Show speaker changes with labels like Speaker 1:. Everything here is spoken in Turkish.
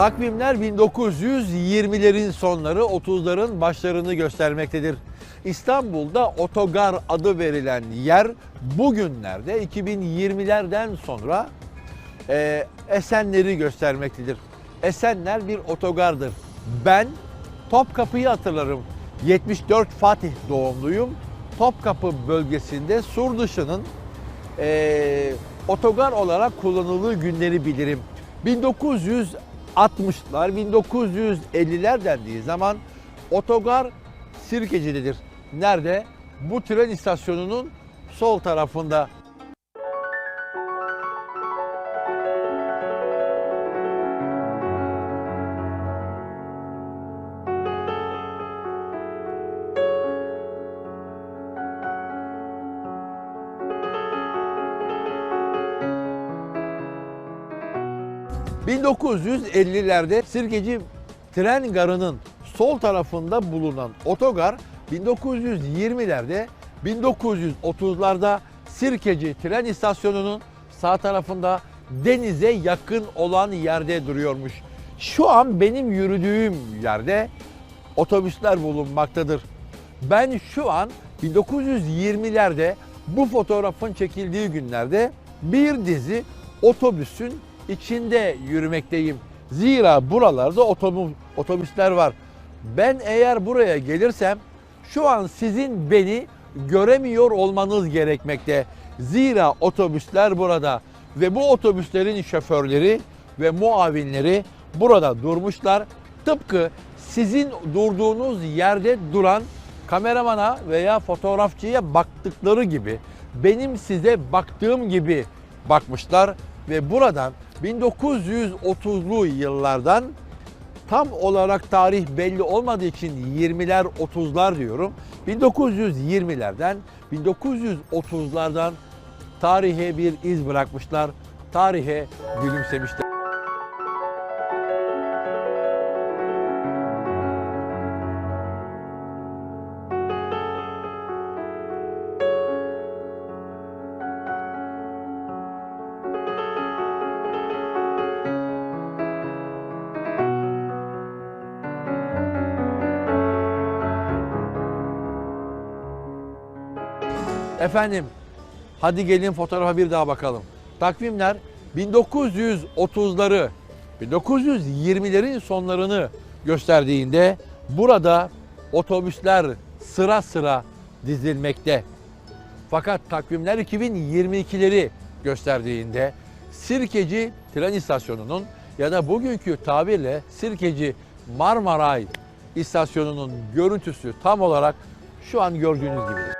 Speaker 1: Takvimler 1920'lerin sonları 30'ların başlarını göstermektedir. İstanbul'da otogar adı verilen yer bugünlerde 2020'lerden sonra e, Esenler'i göstermektedir. Esenler bir otogardır. Ben Topkapı'yı hatırlarım. 74 Fatih doğumluyum. Topkapı bölgesinde sur dışının e, otogar olarak kullanıldığı günleri bilirim. 1960'lar, 1950'ler dendiği zaman otogar Sirkeci'dedir. Nerede? Bu tren istasyonunun sol tarafında. ...1950'lerde Sirkeci tren garının sol tarafında bulunan otogar... ...1920'lerde, 1930'larda Sirkeci tren istasyonunun sağ tarafında denize yakın olan yerde duruyormuş. Şu an benim yürüdüğüm yerde otobüsler bulunmaktadır. Ben şu an 1920'lerde bu fotoğrafın çekildiği günlerde bir dizi otobüsün içinde yürümekteyim. Zira buralarda otobüs, otobüsler var. Ben eğer buraya gelirsem şu an sizin beni göremiyor olmanız gerekmekte. Zira otobüsler burada ve bu otobüslerin şoförleri ve muavinleri burada durmuşlar. Tıpkı sizin durduğunuz yerde duran kameramana veya fotoğrafçıya baktıkları gibi benim size baktığım gibi bakmışlar ve buradan 1930'lu yıllardan tam olarak tarih belli olmadığı için 20'ler 30'lar diyorum. 1920'lerden 1930'lardan tarihe bir iz bırakmışlar. Tarihe gülümsemişler. Efendim, hadi gelin fotoğrafa bir daha bakalım. Takvimler 1930'ları, 1920'lerin sonlarını gösterdiğinde burada otobüsler sıra sıra dizilmekte. Fakat takvimler 2022'leri gösterdiğinde Sirkeci tren istasyonunun ya da bugünkü tabirle Sirkeci Marmaray istasyonunun görüntüsü tam olarak şu an gördüğünüz gibidir.